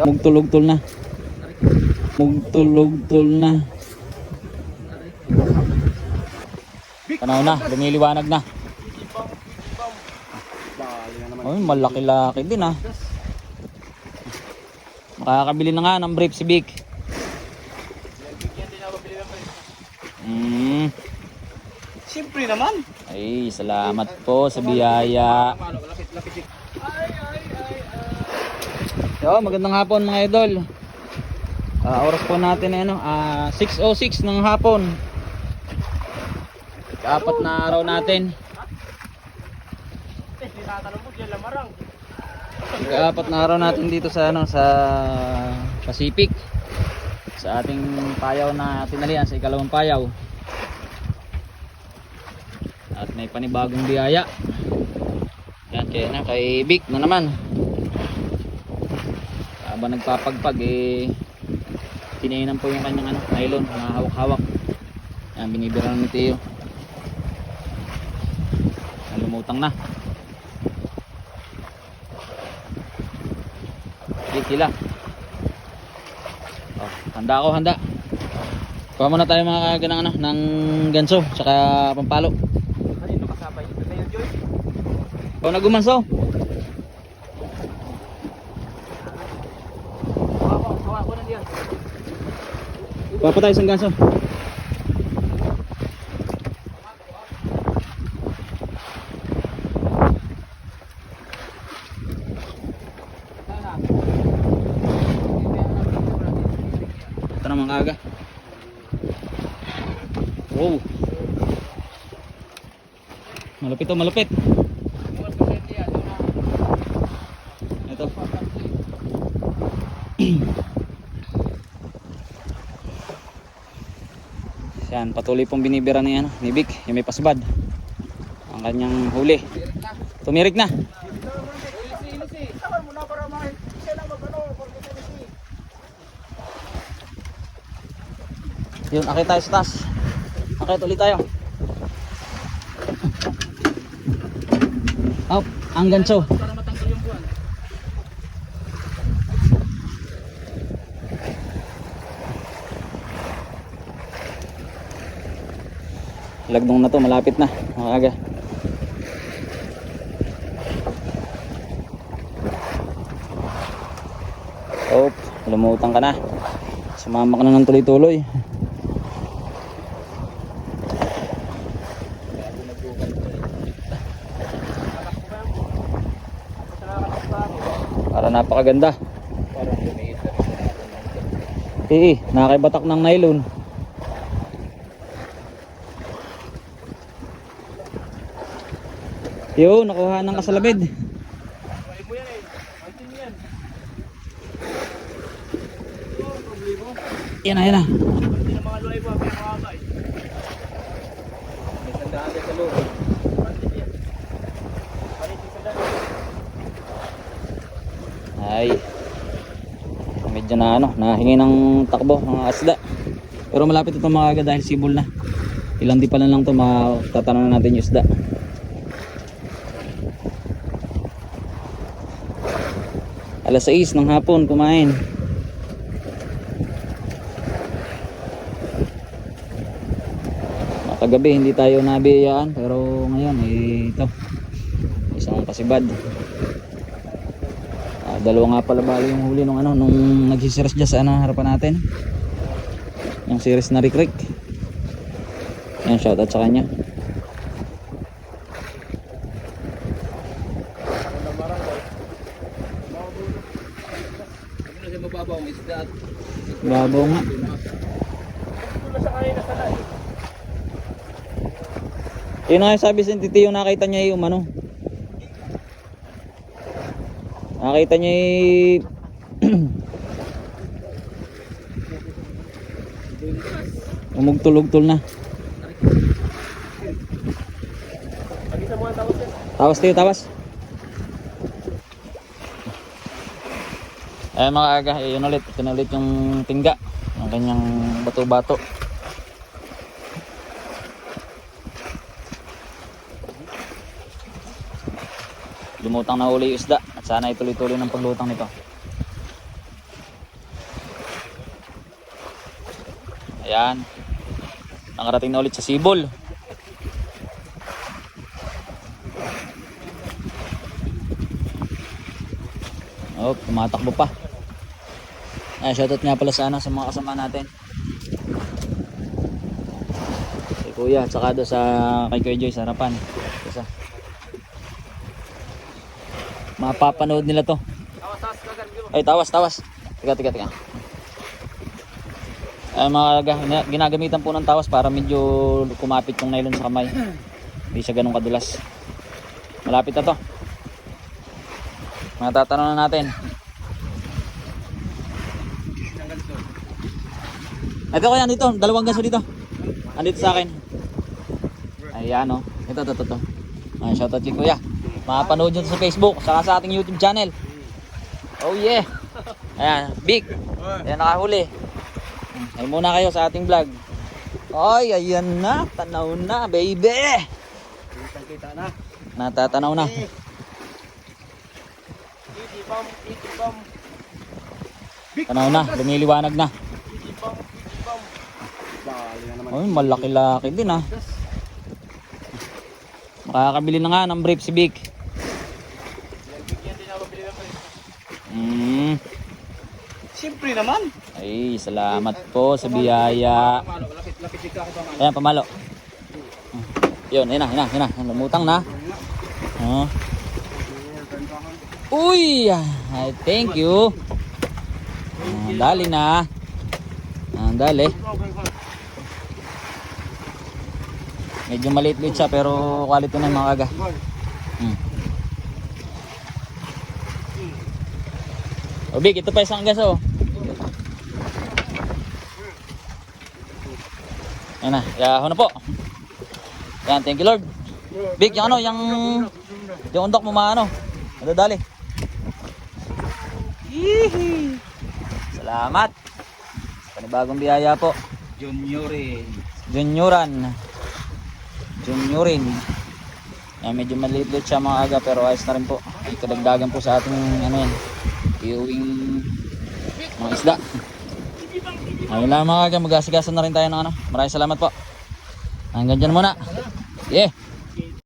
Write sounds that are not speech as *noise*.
Mugtulog-tul na. Mugtulog-tul na. Tanaw na, lumiliwanag na. Ay, malaki-laki din ah. Makakabili na nga ng brief si Vic. Mm. Siyempre naman. Ay, salamat po sa biyaya. Yo, magandang hapon mga idol. Ah, oras po natin ay ano, ah 6:06 ng hapon. Apat na araw natin. Apat na araw natin dito sa ano sa Pacific. Sa ating payaw na tinalian sa ikalawang payaw. At may panibagong biyaya. Yan kaya na kay Vic na naman. Habang nagpapagpag eh tinainan po yung kanyang ano, nylon na hawak-hawak. Yan binibira ni Teo. Nalumutang na. Sige sila. Oh, handa ako, handa. Kuha muna tayo mga ganang ano, ng ganso, tsaka pampalo. Kanino kasabay? Kayo, Joy? Ikaw na gumanso. Hawa, hawa ko na diyan. Kuha pa tayo isang ganso. Ito na mga aga. Wow. Malupit to, malupit. Yan, patuloy pong binibira ni, ano, ni Vic, yung may pasbad. Ang kanyang huli. Tumirik na. Yun, akit tayo sa taas. Akit ulit tayo. Up, ang ganso. Para matanggal yung buwan. Lagdong na to, malapit na. Makaga. Oh, lumutang ka na. Sumama ka na ng tuloy-tuloy. Para napakaganda. Eh, eh, nakakaibatak ng nylon. Yo, nakuha ng kasalabid. Yan na, yan na. Ay. Medyo na ano, nahingi ng takbo mga asda. Pero malapit ito mga dahil sibol na. Ilang di pa lang lang ito matatanong na natin yung isda. Alas 6 ng hapon kumain. Kagabi hindi tayo nabiyayaan pero ngayon eh ito isang pasibad. Ah, dalawa nga pala bali yung huli nung ano nung nagsisiras dyan sa ano, harapan natin. Yung series na Rick Rick. Yan shoutout sa kanya. Ano siya mababaw, may isda at Babaw nga. Yun nga sabi sa titi yung nakita niya yung ano. Nakita niya yung *clears throat* umugtulog-tul na. Tawas tayo, tawas. Ayan mga aga, eh, yun ulit. Ito ulit yung tingga. Ang kanyang bato-bato. Lumutang na uli yung isda. At sana ituloy-tuloy ng paglutang nito. Ayan. Nakarating na ulit sa sibol. Oh, tumatakbo pa. Ay, shoutout nga pala sana sa mga kasama natin. Kay Kuya, tsaka doon sa kay Kuya Joy sa harapan. Isa. Mapapanood nila to. Ay, tawas, tawas. Tiga, tiga, tiga. Ay, mga ga- ginagamitan po ng tawas para medyo kumapit yung nylon sa kamay. Hindi siya ganun kadulas. Malapit na to. Matatanong na natin. Ito kaya dito, dalawang ganso dito. Andito sa akin. Ayan o. Ito, ito, ito. ito. Ay, shoutout kay kuya. Mapanood nyo to sa Facebook, saka sa ating YouTube channel. Oh yeah. Ayan, big. Ayan, nakahuli. Ay muna kayo sa ating vlog. Ay, ayan na. Tanaw na, baby. Kita na. Natatanaw na. Tanaw na, lumiliwanag na. Ay, malaki-laki din ah. Makakabili na nga ng brief si Vic. Mm. Siyempre naman. Ay, salamat po sa biyaya. Ayan, pamalo. Yun, ayun na, ayun na, ayun na. Lumutang na. Oh. Uy! Ay, thank you. Ah, dali na. Ah, dali. Medyo maliit-liit siya pero quality na mga kaga. Hmm. O Big, ito pa isang gaso. Ayan na, yaho na po. Yan, thank you Lord. Big, yung ano, yung yung undok mo maano. Madadali. Yee! Salamat. Sa panibagong biyaya po. Juniorin. Junioran. Juniorin. Yan, medyo maliit-liit siya mga aga pero ayos na rin po. Ay, kadagdagan po sa ating ano yan. Iuwing mga isda. Ayun lang mga aga, mag-asigasan na rin tayo ng ano. Maraming salamat po. Hanggang dyan muna. Yeah.